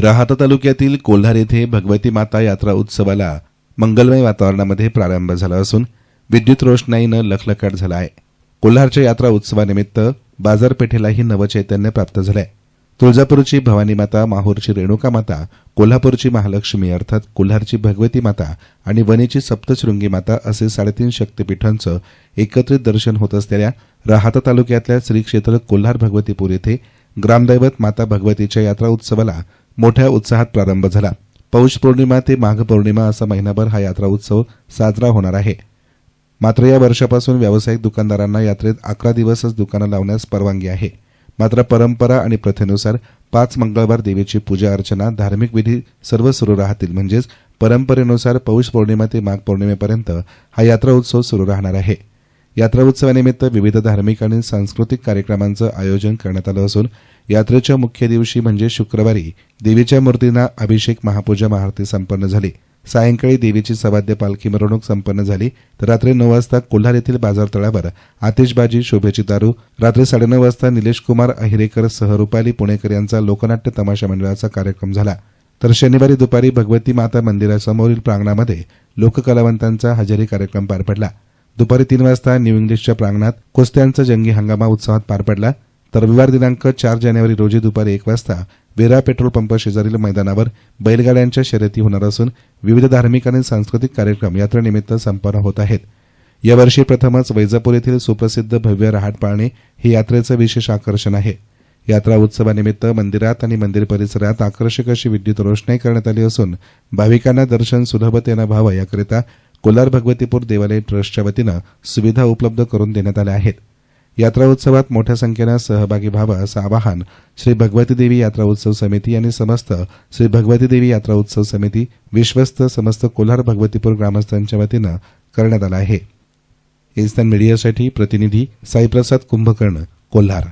राहाता तालुक्यातील कोल्हार येथे भगवती माता यात्रा उत्सवाला मंगलमय वातावरणामध्ये प्रारंभ झाला असून विद्युत रोषणाईनं लखलखाट झाला आहे. कोल्हारच्या यात्रा उत्सवानिमित्त बाजारपेठेलाही नवचैतन्य प्राप्त झालंय. तुळजापूरची भवानी माता माहूरची रेणुका माता कोल्हापूरची महालक्ष्मी अर्थात कोल्हारची भगवती माता आणि वणीची सप्तशृंगी माता असे साडेतीन शक्तिपीठांचं एकत्रित दर्शन होत असलेल्या राहाता तालुक्यातल्या श्री क्षेत्र कोल्हार भगवतीपूर येथे ग्रामदैवत माता भगवतीच्या यात्रा उत्सवाला मोठ्या उत्साहात प्रारंभ झाला. पौष पौर्णिमा ते माघ पौर्णिमा असा महिनाभर हा यात्रा उत्सव साजरा होणार आहे. मात्र या वर्षापासून व्यावसायिक दुकानदारांना यात्रेत अकरा दिवसच दुकानं लावण्यास परवानगी आहे. मात्र परंपरा आणि प्रथेनुसार पाच मंगळवार देवीची पूजा अर्चना धार्मिक विधी सर्व सुरू राहतील म्हणजेच परंपरेनुसार पौष पौर्णिमा ते माघ पौर्णिमेपर्यंत हा यात्रा उत्सव सुरू राहणार आहे. यात्रा उत्सवानिमित्त विविध धार्मिक आणि सांस्कृतिक कार्यक्रमांचं आयोजन करण्यात आलं असून यात्रेच्या मुख्य दिवशी म्हणजे शुक्रवारी देवीच्या मूर्तींना अभिषेक महापूजा महाआरती संपन्न झाली. सायंकाळी देवीची सवाद्य पालखी मिरवणूक संपन्न झाली. तर रात्री नऊ वाजता कोल्हार येथील बाजार तळावर आतिषबाजी शोभेची दारू रात्री साडेनऊ वाजता निलेश कुमार अहिरेकर सह रुपाली पुणेकर यांचा लोकनाट्य तमाशा मंडळाचा कार्यक्रम झाला. तर शनिवारी दुपारी भगवती माता मंदिरासमोरील प्रांगणामध्ये लोककलावंतांचा हजेरी कार्यक्रम पार पडला. दुपारी तीन वाजता न्यू इंग्लिशच्या प्रांगणात कुस्त्यांचा जंगी हंगामा उत्सवात पार पडला. तर रविवार दिनांक चार जानेवारी रोजी दुपारी एक वाजता वेरा पेट्रोल पंप शेजारील मैदानावर बैलगाड्यांच्या शर्यती होणार असून विविध धार्मिक आणि सांस्कृतिक कार्यक्रम यात्रेनिमित्त संपन्न होत आहेत. यावर्षी प्रथमच वैजापूर येथील सुप्रसिद्ध भव्य रहाट पाळणे हे यात्रेचं विशेष आकर्षण आहे. यात्रा उत्सवानिमित्त मंदिरात आणि मंदिर परिसरात आकर्षक अशी विद्युत रोषणाई करण्यात आली असून भाविकांना दर्शन सुलभतेनं व्हावं याकरिता कोलार भगवतीपूर देवालय ट्रस्टच्या वतीनं सुविधा उपलब्ध करून देण्यात आल्या आहेत. यात्रा उत्सवात मोठ्या संख्येनं सहभागी व्हावं असं आवाहन श्री भगवती देवी यात्रा उत्सव समिती आणि समस्त श्री भगवती देवी यात्रा उत्सव समिती विश्वस्त समस्त कोल्हार भगवतीपूर ग्रामस्थांच्या वतीनं करण्यात आलं आहे. इन्स्टंट मीडियासाठी प्रतिनिधी साईप्रसाद कुंभकर्ण कोल्हार.